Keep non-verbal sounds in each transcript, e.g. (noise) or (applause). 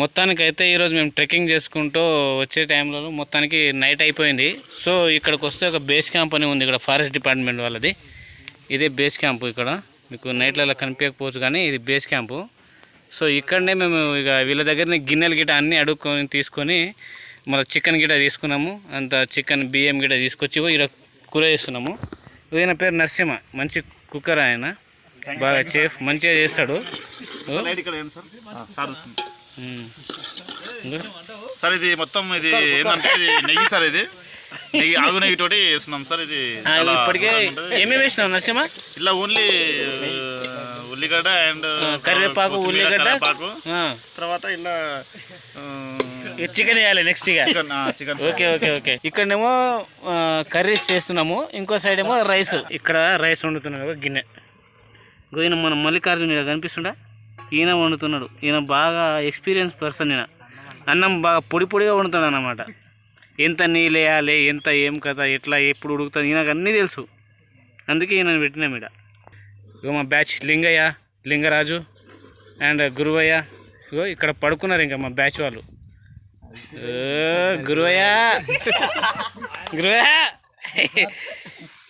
మొత్తానికి అయితే ఈరోజు మేము ట్రెక్కింగ్ చేసుకుంటూ వచ్చే టైంలో మొత్తానికి నైట్ అయిపోయింది. సో ఇక్కడికి వస్తే ఒక బేస్ క్యాంప్ అని ఉంది. ఇక్కడ ఫారెస్ట్ డిపార్ట్మెంట్ వాళ్ళది. ఇదే బేస్ క్యాంప్ ఇక్కడ. మీకు నైట్లలో కనిపించకపోవచ్చు కానీ ఇది బేస్ క్యాంపు. సో ఇక్కడనే మేము ఇక వీళ్ళ దగ్గరనే గిన్నెలు గిట అన్నీ అడుక్కొని తీసుకొని మన చికెన్ గిట తీసుకున్నాము. అంత చికెన్ బియ్యం గిట తీసుకొచ్చి ఇక్కడ కూర చేస్తున్నాము. ఈయన పేరు నరసింహ. మంచి కుక్కర్ ఆయన బాగా చేఫ్ మంచిగా చేస్తాడు. (laughs) సార్ ఇది మొత్తం ఇది ఏంటంటే ఇది నెయ్యి సార్ ఇది. నెయ్యి ఆగు నెయ్యి తోటి వేస్తున్నాం సార్. ఇది ఇప్పటికే. ఏమేమి వేసినావు నరసింహ? ఇలా ఓన్లీ ఉల్లిగడ్డ అండ్ కరివేపాకు ఉల్లిగడ్డ. ఆ. తర్వాత ఇలా చికెన్ వేయాలి నెక్స్ట్ ఇక. Chicken chicken okay okay okay. ఇక్కడనేమో కర్రీస్ చేస్తున్నాము. ఇంకో సైడ్ ఏమో రైస్. ఇక్కడ రైస్ వండుతున్నాడు ఒక గిన్నె. ఇగో మన మల్లికార్జున ఈడ కనిపిస్తుండా? ఈయన వండుతున్నాడు. ఈయన బాగా ఎక్స్పీరియన్స్ పర్సన్ ఈయన. అన్నం బాగా పొడి పొడిగా వండుతాడు అన్నమాట. ఎంత నీళ్ళు వేయాలి ఎంత ఏం కథ ఎట్లా ఎప్పుడు ఉడుకుతుంది ఈయనకు అన్నీ తెలుసు. అందుకే ఈయన పెట్టినాం ఈడ. ఇగో మా బ్యాచ్ లింగయ్య లింగరాజు అండ్ గురువయ్య. ఇగో ఇక్కడ పడుకున్నారు ఇంకా మా బ్యాచ్ వాళ్ళు. గురువయ్య! గురువయ్య!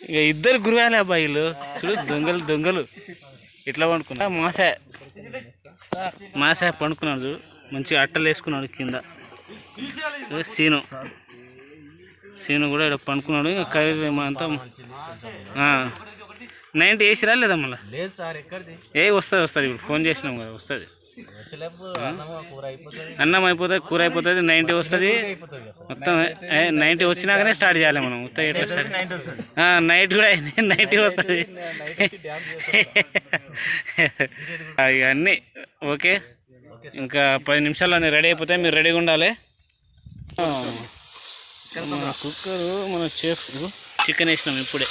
ఇక ఇద్దరు గురువాలే అబ్బాయిలు చూడు దొంగలు దొంగలు. ఇట్లా పండుకున్నా. మాసా. మాసా పండుకున్నాడు చూడు. మంచిగా అట్టలు వేసుకున్నాడు కింద. సీను. సీను కూడా ఇక్కడ పండుకున్నాడు. ఇంకా కర్రీ అంతా. నైన్టీ వేసిరా లేదా మళ్ళీ? లేదు సార్ ఎక్కడిది? ఏ వస్తుంది వస్తుంది. ఇప్పుడు ఫోన్ చేసినాం కదా వస్తుంది. అన్నం అయిపోతుంది. అన్నం కూర అయిపోతుంది నైంటీ వస్తుంది. మొత్తం నైంటీ వచ్చినాకనే స్టార్ట్ చేయాలి మనం మొత్తం నైట్ కూడా అయింది నైంటీ వస్తుంది. ఇవన్నీ ఓకే. ఇంకా పది నిమిషాల్లో రెడీ అయిపోతే మీరు రెడీగా ఉండాలి. మన కుక్కరు మన చేఫ్ చికెన్ వేసినాం ఇప్పుడే.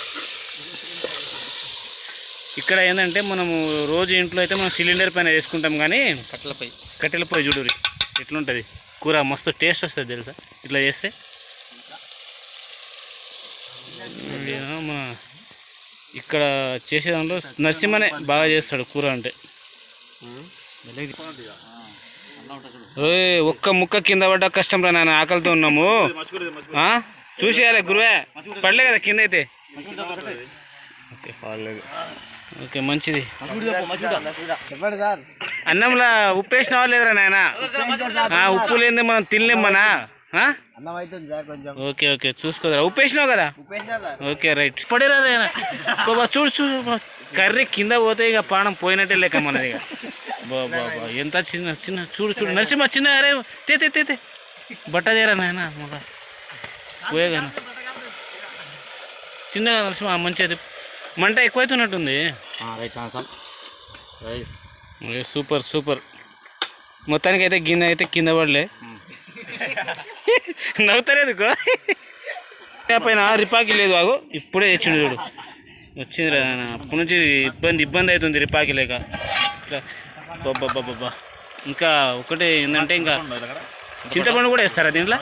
ఇక్కడ ఏంటంటే మనము రోజు ఇంట్లో అయితే మనం సిలిండర్ పైన వేసుకుంటాం కానీ కట్టెలపై కట్టెల పొయ్యి చూడు ఎట్లుంటుంది? కూర మస్తు టేస్ట్ వస్తుంది తెలుసా? ఇట్లా చేస్తే? మన ఇక్కడ చేసే దాంట్లో నరసింహనే బాగా చేస్తాడు కూర అంటే. ఓయ్ ఒక్క ముక్క కింద పడ్డ కష్టం రా నాన్న ఆకలితో ఉన్నాము? చూసేయాలి గురువే. పడలే కదా కింద అయితే ఓకే పర్లేదు. ఓకే మంచిది. అన్నంలా ఉప్పు వేసినావా లేదురా నాయన? ఉప్పు లేని మనం తినలేం మన? ఓకే ఓకే చూసుకోదరా. ఉప్పు వేసినావు కదా? Okay right. పడేరా చూడు చూడు. కర్రీ కింద పోతే ఇక పానం పోయినట్టే లేక మనది ఇక. బాబా ఎంత చిన్న చిన్న చూడు చూడు. నరసింహ చిన్న అరే తే తే తే బట్ట తీరా నాయన మగ పోయేగా చిన్నగా నరసింహ మంచిది మంట ఎక్కువైతున్నట్టుంది. Right sir. రైస్. ఏ సూపర్ సూపర్. మొత్తానికి అయితే గిన్నె అయితే కింద పడలే. నవ్వుతలేదు పైన రిపాకి లేదు ఆగు ఇప్పుడే తెచ్చిండు చూడు. వచ్చింది. అప్పటి నుంచి ఇబ్బంది ఇబ్బంది అవుతుంది రిపాకి లేక. బాబా ఇంకా ఒకటి ఏంటంటే ఇంకా చింతపండు కూడా వేస్తారా దీంట్లో?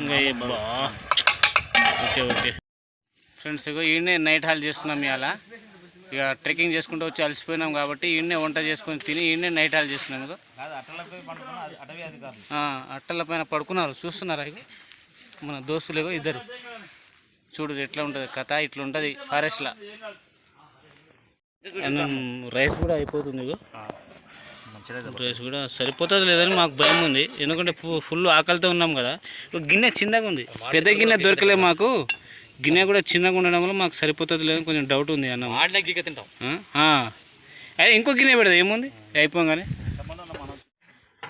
ఇంకా. Okay okay. ఫ్రెండ్స్ ఇగో ఈయనే నైట్ హాల్ చేస్తున్నాం ఇవాళ ఇక ట్రెక్కింగ్ చేసుకుంటూ వచ్చి అలసిపోయినాం కాబట్టి ఈయనే వంట చేసుకొని తిని ఈయనే నైట్ హాల్ చేస్తున్నాం ఆ, అట్టల పైన పడుకున్నారు. చూస్తున్నారా ఇగో? మన దోస్తులు ఇద్దరు. చూడు ఎట్లా ఉంటుంది కథ ఇట్లా ఉంటుంది ఫారెస్ట్లో. రైస్ కూడా అయిపోతుంది ఇగో. రైస్ కూడా సరిపోతుంది లేదని మాకు భయం ఉంది. ఎందుకంటే ఫుల్ ఆకలితో ఉన్నాం కదా. గిన్నె చిన్నగా ఉంది. పెద్ద గిన్నె దొరకలే మాకు. గిన్నె కూడా చిన్నగా ఉండడం వల్ల మాకు సరిపోతుంది లేదని కొంచెం డౌట్ ఉంది అన్నం. గిగ్గ తింటాం. అదే ఇంకో గిన్నె పెడదా ఏముంది? అయిపోగానే.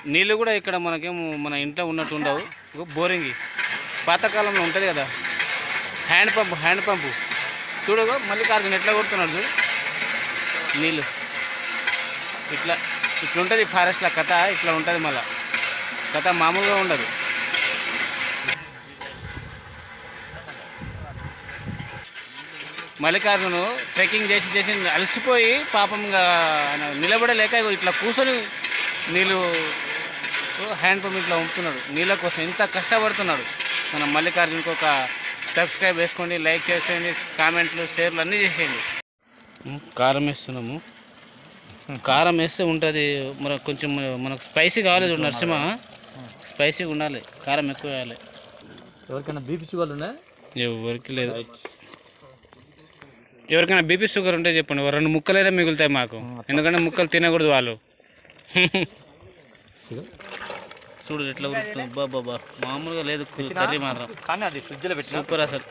నీళ్ళు కూడా ఇక్కడ మనకేమో మన ఇంట్లో ఉన్నట్టు ఉండవు. బోరింగ్. పాతకాలంలో ఉంటుంది కదా. హ్యాండ్ పంప్ హ్యాండ్ పంపు చూడగో మల్లికార్జున ఎట్లా కొడుతున్నాడు చూడు. నీళ్ళు. ఇట్లా ఇట్లా ఉంటుంది ఫారెస్ట్లో కథ ఇట్లా ఉంటుంది మళ్ళా. కథ మామూలుగా ఉండదు. మల్లికార్జును ట్రెక్కింగ్ చేసి చేసి అలసిపోయి పాపంగా నిలబడలేక ఇగో ఇట్లా కూర్చొని నీళ్ళు హ్యాండ్ పంప్ ఇట్లా ఉంటున్నాడు నీళ్ళ కోసం ఎంత కష్టపడుతున్నాడు. మన మల్లికార్జునకు ఒక సబ్స్క్రైబ్ వేసుకోండి లైక్ చేసేయండి కామెంట్లు షేర్లు అన్నీ చేసేయండి. కారం వేస్తున్నాము. కారం వేస్తే ఉంటుంది. మన కొంచెం మనకు స్పైసీ కావాలి చూడు నరసింహ. స్పైసీగా ఉండాలి. కారం ఎక్కువ వేయాలి. ఎవరికైనా బీపీ షుగర్లు ఉన్నాయి? ఎవరికి లేదు. ఎవరికైనా బీపీ షుగర్ ఉంటే చెప్పండి. ఓ రెండు ముక్కలైనా మిగులుతాయి మాకు. ఎందుకంటే ముక్కలు తినకూడదు వాళ్ళు. చూడు ఎట్లా ఉడుకుతుంది బాబా బా మామూలుగా లేదు కర్రీ మాత్రం. కానీ అది ఫ్రిడ్జ్లో పెట్టిన? సూపర్ అసలు.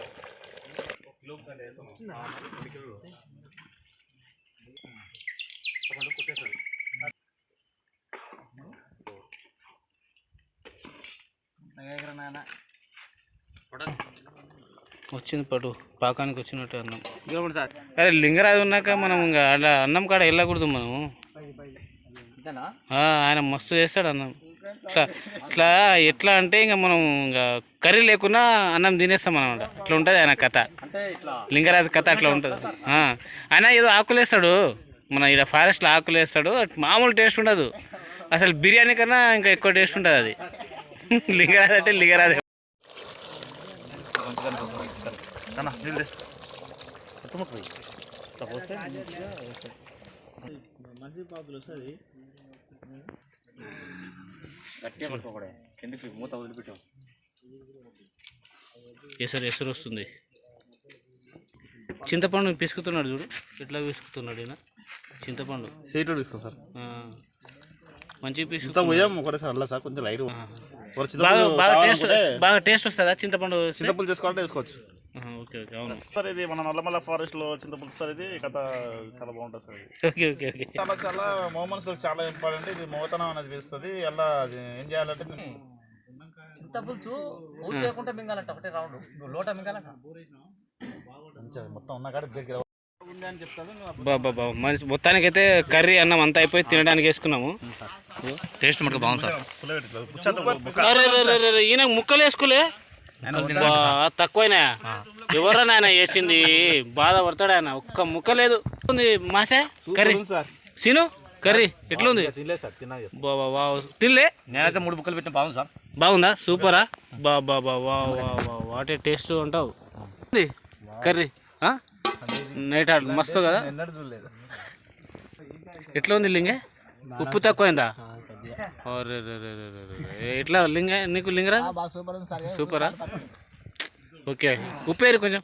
వచ్చింది పటు పాకానికి వచ్చినట్టు అన్నం. సార్. అరే లింగరాజు ఉన్నాక మనం ఇంకా అలా అన్నం కాడ వెళ్ళకూడదు మనం ఇంతేనా ఆ, ఆయన మస్తు చేస్తాడు అన్నం. ఇట్లా ఇట్లా ఎట్లా అంటే ఇంకా మనం ఇంకా కర్రీ లేకున్నా అన్నం తినేస్తాం అనమాట అట్లా ఉంటుంది ఆయన కథ. లింగరాజు కథ అట్లా ఉంటుంది. ఆయన ఏదో ఆకులు వేస్తాడు. మన ఇక్కడ ఫారెస్ట్లో ఆకులు వేస్తాడు. మామూలు టేస్ట్ ఉండదు. అసలు బిర్యానీ కన్నా ఇంకా ఎక్కువ టేస్ట్ ఉంటుంది అది. (laughs) లింగరాజు అంటే లింగరాజు. కన్నా నీళ్ళు గట్టిగా పట్టుకోకూడదు కిందకి మూత వదిలిపెట్టాం ఎసరు ఎసరు వస్తుంది చింతపండు పిసుకుతున్నాడు చూడు ఎట్లా పిసుకుతున్నాడు ఈయన చింతపండు సీట్లు తీసుకో సార్ మంచిగా పిసుకుతున్నాడు పోయాం ఒకటేసారి అలా సార్ కొంచెం లైట్ బాగా బాగా టేస్ట్ బాగా టేస్ట్ వస్తుందా చింతపండు? చింతపులు చేసుకోవాలంటే వేసుకోవచ్చు. ఓకే ఓకే అవును. సార్ ఇది మన నల్లమల్ల ఫారెస్ట్లో చింతపులు సార్ ఇది కథ చాలా బాగుంటుంది సార్ ఇది. Okay okay okay. చాలా చాలా మూమెంట్స్ చాలా ఇంపార్టెంట్ ఇది మోతనం అనేది వేస్తుంది అది ఏం చేయాలంటే చింతపులుసు ఊసి చేయకుండా మింగాలంట ఒకటే రౌండ్ నువ్వు లోట మింగాలంట. మొత్తం ఉన్న కాడ దగ్గర బాబా బాబా. మంచి మొత్తానికైతే కర్రీ అన్నం అంతా అయిపోయి తినడానికి వేసుకున్నాము. టేస్ట్ మటుకు బాగుంది సార్. ఈయన ముక్కలు వేసుకోలే? బా, తక్కువైనా. ఎవరా నాయన వేసింది. బాధపడతాడు ఆయన. ఒక్క ముక్క లేదు. ఉంది మాసే కర్రీ. సార్. సీను కర్రీ ఎట్లుంది? తినలేదు సార్ తిన్నా బాబా వా తినలే. నేనైతే మూడు ముక్కలు పెట్టిన బాగుంది సార్. బాగుందా? సూపరా? బా బా బా వా వా వా వాటే టేస్ట్ అంటావు. కర్రీ. ఆ? నైట్ ఆడ మస్తు కదా? ఎట్లా ఉంది లింగే? ఉప్పు తక్కువైందా. ఎట్లా లింగ? నీకు లింగరాజ్? బాగా సూపర్ ఓకే. ఉప్పేరు కొంచెం.